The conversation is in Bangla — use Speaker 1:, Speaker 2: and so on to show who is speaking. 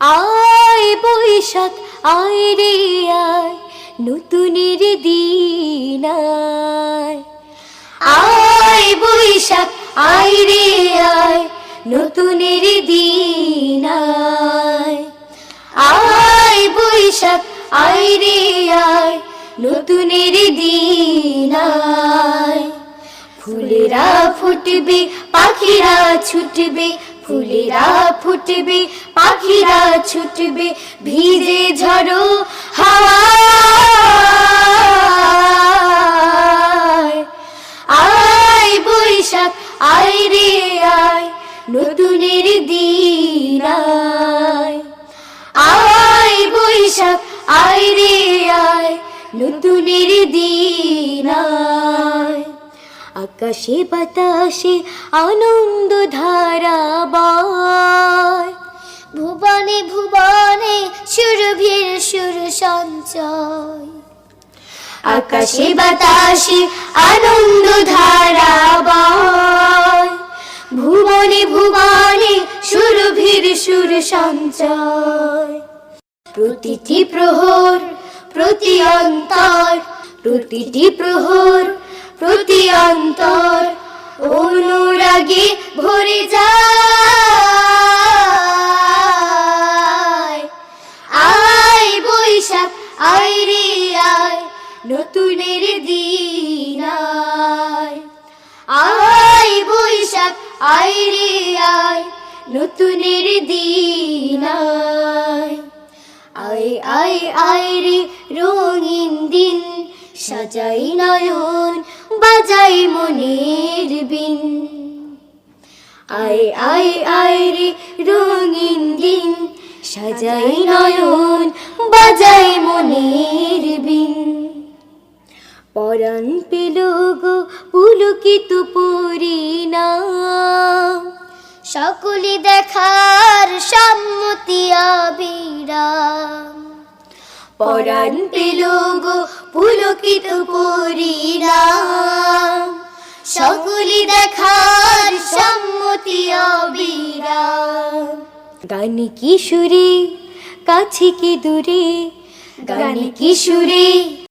Speaker 1: আয় বৈশাখ, আয় রে আয় নতুনের দিন আয়। বৈশাখ, আয় রে আয় নতুনের দিন আয়। বৈশাখ, আয় রে আয় নতুনের দিন ফুলেরা ফুটবে, পাখিরা ছুটবে, ফুলেরা ফুটবে পাখিরা ছুটবে, ভিজে ঝড়ো হাওয়ায়। আয় বৈশাখ, আয় রে আয়, নতুনের দিন আয়। বৈশাখ, আয় রে আয়, নতুনের দিন আকাশে বাতাসে আনন্দ ধারা বয়। ভুবনে সুর সঞ্চয়। আকাশে বাতাসে আনন্দ ধারা ভুবনে ভুবনে সুরভির সুর সঞ্চয়। প্রতিটি প্রহর, প্রতি অন্তর, প্রতিটি প্রহর, প্রতি অন্তর অনুরাগে ভরে যায়। বৈশাখ আয়, নতুনের দিন আয়। বৈশাখ, আয় রে আয়, নতুনের দিন আয় আয় আয় রে রঙিন দিন, সাজাই নয়ন, বাজাই মনের বিন। আয় আয় আয় রে রঙিন দিন, সাজাই নয়ন বাজাই মনের বিন। পরাণ পেল গো পুলকিত পরিণাম সকলে দেখার সম্মতি আবিরাম। পরাণ পেল গো পুলকিত পরিণাম সকলে দেখার সম্মতি আবিরাম। গান কি সুরে কাছে কি দূরে? গানে কি সুরে?